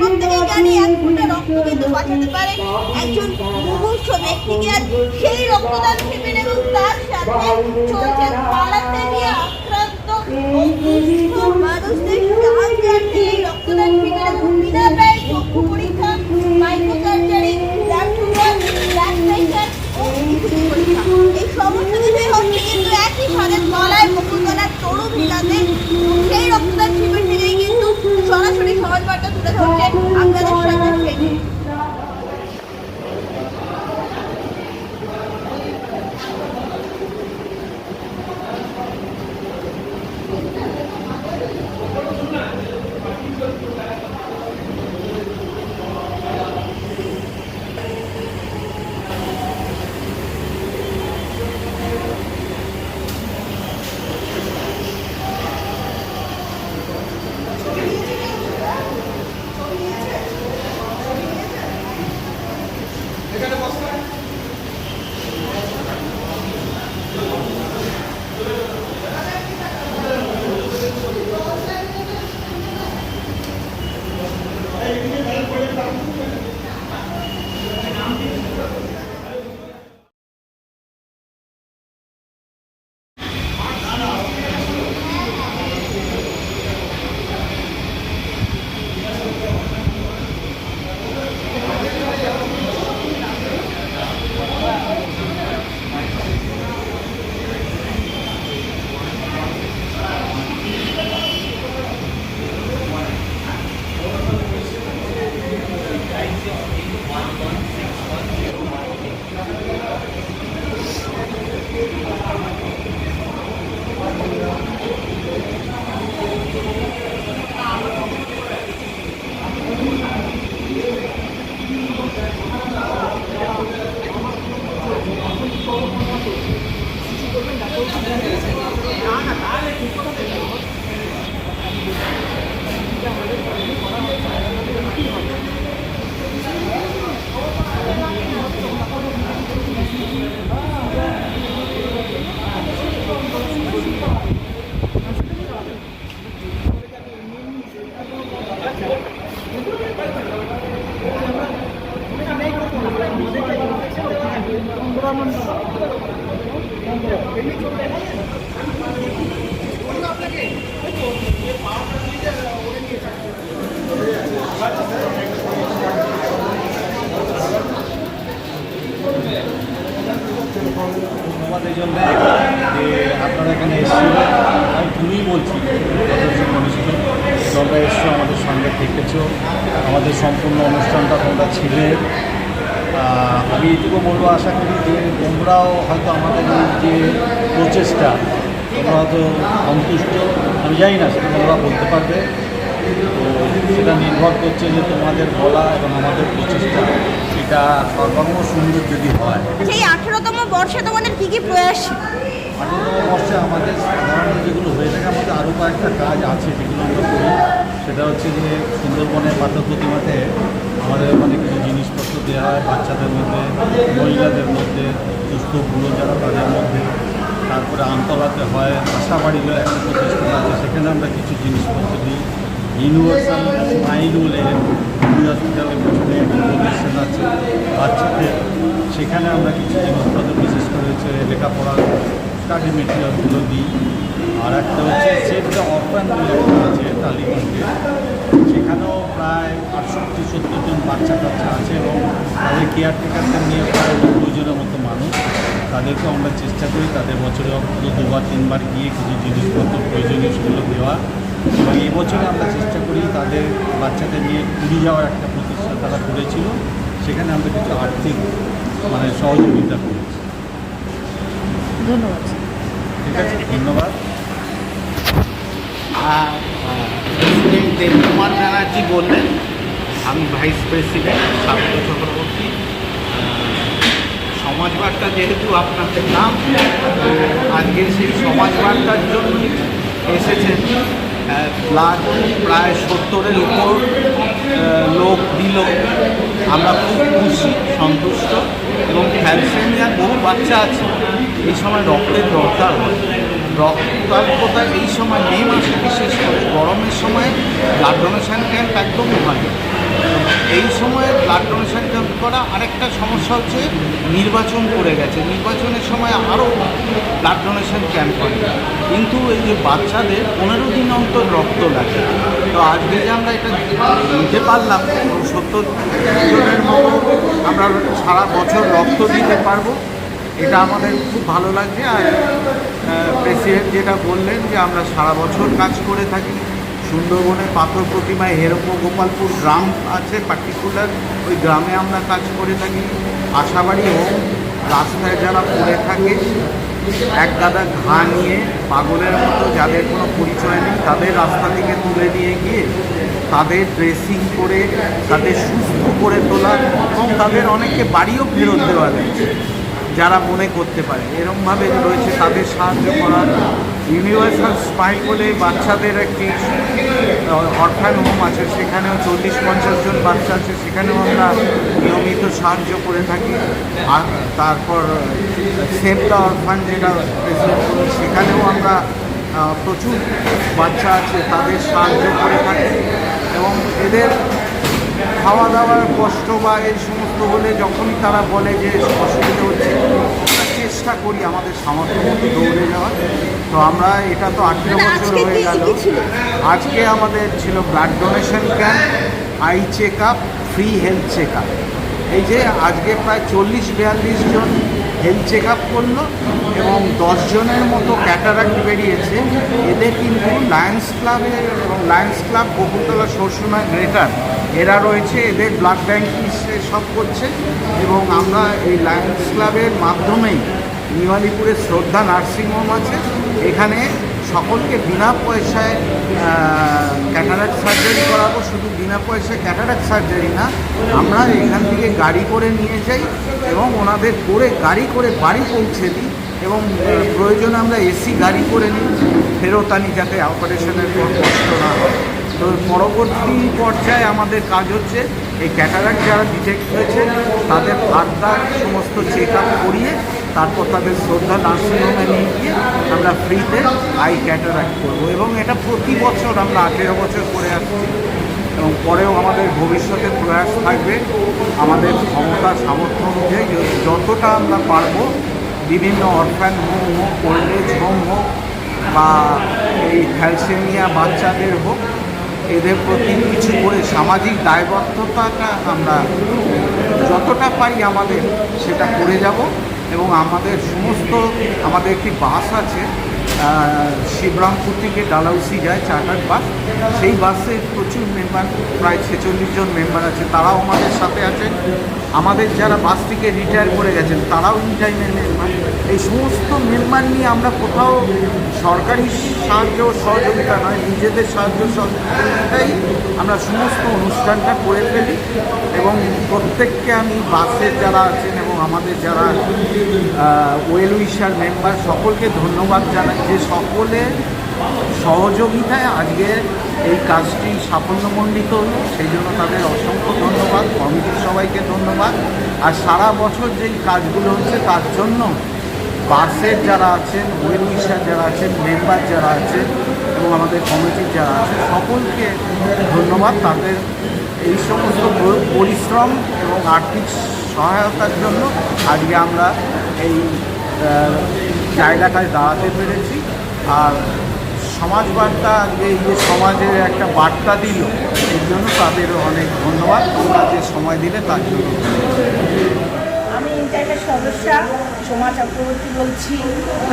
প্রত্যেকেই জানি এক ফোঁটা রক্ত কিন্তু বাঁচাতে পারে একজন মুমূর্ষ ব্যক্তিকে সেই রক্তদান শিবির এবং তার সাথে চলছে পাড়াতে নিয়ে আক্রান্ত ধন্যবাদ জন্য যে আপনারা এখানে এসেছিল আমি তুমিই বলছি ঘনিষ্ঠ তোমরা এসছো আমাদের সঙ্গে থেকেছো আমাদের সম্পূর্ণ অনুষ্ঠানটা তোমরা ছিলে আমি এটুকু বলব আশা করি যে তোমরাও হয়তো আমাদের এই যে প্রচেষ্টা তোমরা হয়তো সন্তুষ্ট আমি জানি না সেটা তোমরা বলতে পারবে। সেটা নির্ভর করছে যে তোমাদের বলা এবং আমাদের প্রচেষ্টা এটা সর্বাঙ্গ সুন্দর যদি হয়। সেই আঠেরোতম বর্ষে তোমাদের কি কি প্রয়াস? আঠেরো বর্ষে আমাদের সাধারণত যেগুলো হয়ে থাকে আমাদের আরও কয়েকটা কাজ আছে যেগুলো আমরা করি। সেটা হচ্ছে যে সুন্দরবনের পাথর প্রতিমাতে আমাদের ওখানে কিছু জিনিসপত্র দেওয়া হয় বাচ্চাদের মধ্যে মহিলাদের মধ্যে সুস্থ বুড়ো যারা তাদের মধ্যে। তারপরে আমতলাতে হয় আশা বাড়িগুলো একটা প্রতিষ্ঠান আছে সেখানে আমরা কিছু জিনিসপত্র দিই। ইউনিভার্সাল স্মাইল বলে পেছনে একটা প্রতিষ্ঠান আছে, বাচ্চাদের, সেখানে আমরা কিছু জিনিসপত্র বিশেষ করে হচ্ছে লেখাপড়ার স্টাডি মেটেরিয়ালগুলো দিই। আর একটা হচ্ছে সেফ দ্য অরফান আছে টালিগঞ্জে সেখানেও প্রায় আটষট্টি, সত্তর জন বাচ্চা কাচ্চা আছে এবং তাদের কেয়ারটেকারদের নিয়ে প্রায় নব্বই জনের মতো মানুষ। তাদেরকেও আমরা চেষ্টা করি তাদের বছরে অন্তত দুবার, তিনবার গিয়ে কিছু জিনিসপত্র প্রয়োজনীয় সেগুলো দেওয়া। এবং এই বছরে আমরা চেষ্টা করি তাদের বাচ্চাদের নিয়ে পুরী যাওয়ার একটা প্রতিষ্ঠা তারা করেছিল। সেখানে আমরা কিছু আর্থিক মানে সহযোগিতা করেছি। ধন্যবাদ। ঠিক আছে ধন্যবাদ। আর দেব কুমার ব্যানার্জি বললেন আমি ভাইস প্রেসিডেন্ট স্বাগত চক্রবর্তী। সমাজবার্তা যেহেতু আপনাদের নাম আজকে সেই সমাজবার্তার জন্যই এসেছেন ব্লাড প্রায় সত্তরের উপর লোক দিল। আমরা খুব খুশি, সন্তুষ্ট। এবং থ্যালসেমিয়ার বহু বাচ্চা আছে। এই সময় রক্তের দরকার হয়। রক্তাল্পতা এই সময় মে মাসে, বিশেষ করে গরমের সময় ব্লাড ডোনেশন ক্যাম্প একদমই হয়। এই সময়ে ব্লাড ডোনেশন ক্যাম্প করা আরেকটা সমস্যা হচ্ছে নির্বাচন করে গেছে। নির্বাচনের সময় আরও ব্লাড ডোনেশন ক্যাম্প হয়। কিন্তু এই যে বাচ্চাদের পনেরো দিন অন্তর রক্ত লাগে, তো আজকে যে আমরা এটা নিতে পারলাম, সত্তর জনের মতো আমরা সারা বছর রক্ত দিতে পারব। এটা আমাদের খুব ভালো লাগছে আর প্রেসিডেন্ট যেটা বললেন যে আমরা সারা বছর কাজ করে থাকি, সুন্দরবনের পাথর প্রতিমায় হেরপ্প গোপালপুর গ্রাম আছে পার্টিকুলার ওই গ্রামে আমরা কাজ করে থাকি। আশাবাড়ি হোক, রাস্তায় যারা পড়ে থাকে, এক গাদা ঘা নিয়ে পাগলের মতো যাদের কোনো পরিচয় নেই, তাদের রাস্তা থেকে তুলে নিয়ে গিয়ে তাদের ড্রেসিং করে, তাদের সুস্থ করে তোলা এবং তাদের অনেককে বাড়িও ফেরত দেওয়া গেছে যারা মনে করতে পারে। এরমভাবে রয়েছে তাদের সাহায্য করার ইউনিভার্সাল স্পাইল বলে বাচ্চাদের একটি অর্থায়ন হোম আছে। সেখানেও চল্লিশ পঞ্চাশ জন বাচ্চা আছে। সেখানেও আমরা নিয়মিত সাহায্য করে থাকি। আর তারপর সেভ দ্য অরফান যেটা সেখানেও আমরা প্রচুর বাচ্চা আছে, তাদের সাহায্য করে থাকি। এবং এদের খাওয়া দাওয়ার কষ্ট বা এই সমস্ত হলে যখনই তারা বলে যে অসুবিধা হচ্ছে চেষ্টা করি আমাদের সামর্থ্য মতো দৌড়ে যাওয়ার। তো আমরা এটা তো আঠেরো মানে বছর হয়ে গেল। আজকে আমাদের ছিল blood donation camp eye check up free health check up. এই যে আজকে প্রায় চল্লিশ বিয়াল্লিশ জন হেলথ চেক আপ করল এবং দশজনের মতো ক্যাটারাক্ট বেরিয়েছে। এদের কিন্তু লায়ন্স ক্লাবের এবং Lions Club Bakultala Sarsuna greater এরা রয়েছে, এদের ব্লাড ব্যাঙ্ক সব করছে এবং আমরা এই লায়ন্স ক্লাবের মাধ্যমেই নিওয়ালিপুরে শ্রদ্ধা নার্সিংহোম আছে। এখানে সকলকে বিনা পয়সায় ক্যাটারাক্ট সার্জারি করাবো। শুধু বিনা পয়সায় ক্যাটারাক্ট সার্জারি না, আমরা এখান থেকে গাড়ি করে নিয়ে যাই এবং ওনাদের করে গাড়ি করে বাড়ি পৌঁছে দিই এবং প্রয়োজনে আমরা এসি গাড়ি করে নিই। ফেরত আনি যাতে অপারেশনের পর কষ্ট না হয়। তো পরবর্তী পর্যায়ে আমাদের কাজ হচ্ছে এই ক্যাটারাক্ট যারা ডিটেক্ট হয়েছে, তাদের ফার্দার সমস্ত চেক আপ করিয়ে তারপর তাদের শ্রদ্ধা নার্সিংহোমে নিয়ে গিয়ে আমরা ফ্রিতে আই ক্যাটারাক্ট করব। এবং এটা প্রতি বছর আমরা আঠেরো বছর করে আসছি। এবং পরেও আমাদের ভবিষ্যতে প্রয়াস থাকবে। আমাদের ক্ষমতা, সামর্থ্য অনুযায়ী যতটা আমরা পারব, বিভিন্ন অরফ্যান হোম হোক ওল্ড এজ হোম হোক, বা এই থ্যালসেমিয়া বাচ্চাদের হোক এদের প্রতি কিছু করে সামাজিক দায়বদ্ধতাটা আমরা যতটা পারি আমাদের সেটা করে যাব এবং আমাদের সমস্ত, আমাদের একটি বাস আছে শিবরামপুর থেকে ডালাউসি যায় চার্টার বাস। সেই বাসে প্রচুর মেম্বার প্রায় ছেচল্লিশ জন মেম্বার আছে। তারাও আমাদের সাথে আছেন। আমাদের যারা বাস থেকে রিটায়ার করে গেছেন, তারাও ইন টাইমের এই সমস্ত মেম্বার নিয়ে আমরা কোথাও সরকারি সাহায্য সহযোগিতা নয়, নিজেদের সাহায্য সহযোগিতাই আমরা সমস্ত অনুষ্ঠানটা করে ফেলি। এবং প্রত্যেককে আমি বাসে যারা আছেন এবং আমাদের যারা ওয়েল উইশার মেম্বার, সকলকে ধন্যবাদ জানাই যে সকলে সহযোগিতায় আজকে এই কাজটি সাফল্যমণ্ডিত হলো। সেই জন্য তাদের অসংখ্য ধন্যবাদ, কমিটির সবাইকে ধন্যবাদ। আর সারা বছর যেই কাজগুলো হচ্ছে, তার জন্য বাসের যারা আছেন ওয়েল উইশার যারা আছেন, মেম্বার যারা আছেন এবং আমাদের কমিটির যারা আছে সকলকে ধন্যবাদ। তাদের এই সমস্ত পরিশ্রম এবং আর্থিক সহায়তার জন্য আজকে আমরা এই জায়গাটায় দাঁড়াতে পেরেছি। আর সমাজ বার্তা আজকে এই যে সমাজের একটা বার্তা দিল, এর জন্য তাদের অনেক ধন্যবাদ। তোমরা যে সময় দিলে তার জন্য। ইন্টারনেট সদস্যা সোমা চক্রবর্তী বলছি,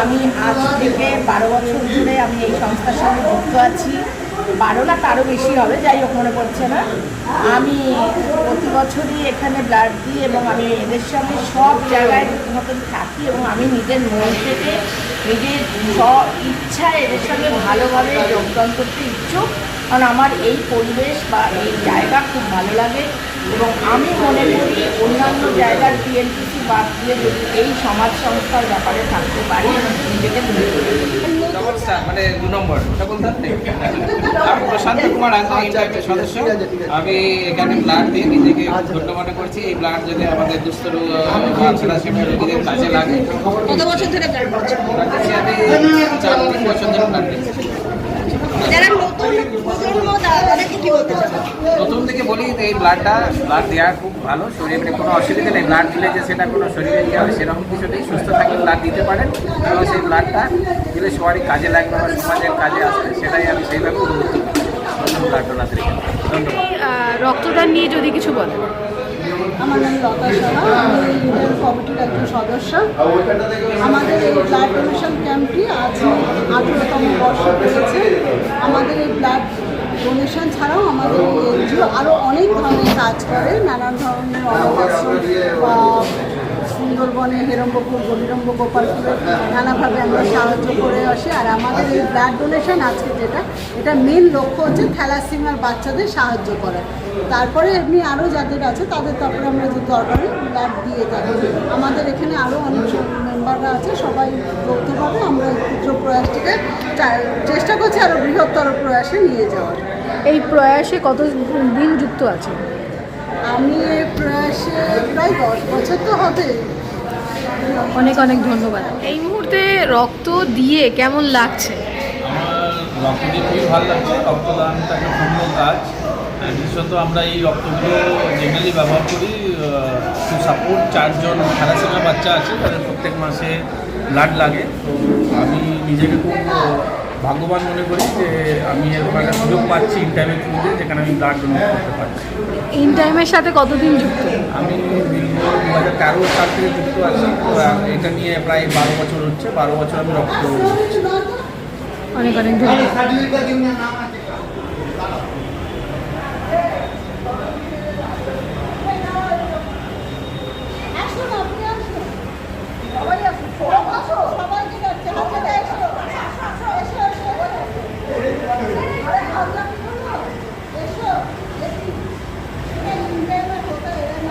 আমি আজ থেকে বারো বছর ধরে আমি এই সংস্থার সঙ্গে যুক্ত আছি। বারো না তারও বেশি হবে, যাই হোক, মনে পড়ছে না। আমি প্রতি বছরই এখানে ব্লাড দিই এবং আমি এদের সঙ্গে সব জায়গায় মতন থাকি এবং আমি নিজের মন থেকে নিজের স্ব ইচ্ছায় এদের সঙ্গে ভালোভাবে যোগদান করতে ইচ্ছুক। কারণ আমার এই পরিবেশ বা এই জায়গা খুব ভালো লাগে এবং আমি মনে করি অন্যান্য জায়গার টিএনপিসি বাদ দিয়ে যদি এই সমাজ সংস্থার ব্যাপারে থাকতে পারি নিজেকে স্টার মানে দু নম্বর ওটা বলতে আমি প্রশান্ত কুমার সদস্য। আমি এখানে ব্লাড দিয়ে নিজেকে ধন্য মনে করছি। এই ব্লাড যদি আমাদের রোগীদের কাজে লাগে। কত বছর ধরে ব্লাড করছেন ব্লাড দিচ্ছি আমি চার তিন বছর ধরে ব্লাড দিচ্ছি প্রথম থেকে বলি যে এই ব্লাডটা ব্লাড দেওয়া খুব ভালো শরীরে কোনো অসুবিধা নেই। ব্লাড দিলে যে সেটা কোনো শরীরে ইয়ে হয় সেরকম কিছু নেই সুস্থ থাকলে ব্লাড দিতে পারেন। এবং সেই ব্লাডটা দিলে সবারই কাজে লাগবে বা সমাজের কাজে আসবে সেটাই আমি সেইভাবে গুরুত্ব ব্লাড ধন্যবাদ। রক্তদান নিয়ে যদি কিছু বলেন। আমার নাম লতা সাহা আমি কমিটির একজন সদস্য। আমাদের এই ব্লাড ডোনেশন ক্যাম্পটি আজ আঠেরোতম বর্ষ পেয়েছে আমাদের এই ব্লাড ডোনেশন ছাড়াও আমাদের এনজিও আরও অনেক ধরনের কাজ করে, নানান ধরনের অনাথাশ্রম বা সুন্দরবনে হেরম্বপুর গভীরম্ব গোপালপুরে নানাভাবে আমরা সাহায্য করে আসি। আর আমাদের এই ব্লাড ডোনেশন আজকে যেটা এটা মেন লক্ষ্য হচ্ছে থ্যালাসিমার বাচ্চাদের সাহায্য করা। তারপরে এমনি আরও যাদের আছে তাদের তারপরে আমরা যে দরকারে ব্লাড দিয়ে থাকি। আমাদের এখানে আরও অনেক মেম্বাররা আছে সবাই যৌথভাবে আমরা এই ক্ষুদ্র প্রয়াসটিকে চেষ্টা করছি আরও বৃহত্তর প্রয়াসে নিয়ে যাওয়ার। এই প্রয়াসে কত দিন যুক্ত আছে আমি এই প্রয়াসে প্রায় দশ বছর তো হবে অনেক অনেক ধন্যবাদ। এই মুহূর্তে রক্ত দিয়ে কেমন লাগছে? রক্ত দিয়ে খুবই ভালো লাগছে। রক্তদানটা একটা সুন্দর কাজ। বিশেষত আমরা এই রক্তগুলো জেনারেলি ব্যবহার করি। টু সাপোর্ট চারজন থ্যালাসেমিয়া বাচ্চা আছে তাদের প্রত্যেক মাসে ব্লাড লাগে। তো আমি নিজেকে খুব ভাগ্যবান মনে করি যে আমি এরকম একটা সুযোগ পাচ্ছি ইন্টারভিউ থ্রুতে যেখানে আমি ব্লাড ডোনেট করতে পারছি। ইন টাইমের সাথে কতদিন যুক্ত? আমি দীর্ঘ দু হাজার তেরো সাল থেকে যুক্ত আছি তো এটা নিয়ে প্রায় বারো বছর হচ্ছে বারো বছর আমি রক্ত অনেক অনেক ধন্যবাদ আসুন আপনি আসুন সবাই আসুন সবাই আসো সবাইকে যাচ্ছে হাতে এসো এসো এসো এসো আরে হাল্লা কি করল এসো এসি এটা ইন্ডিয়ানের হোতা এরা না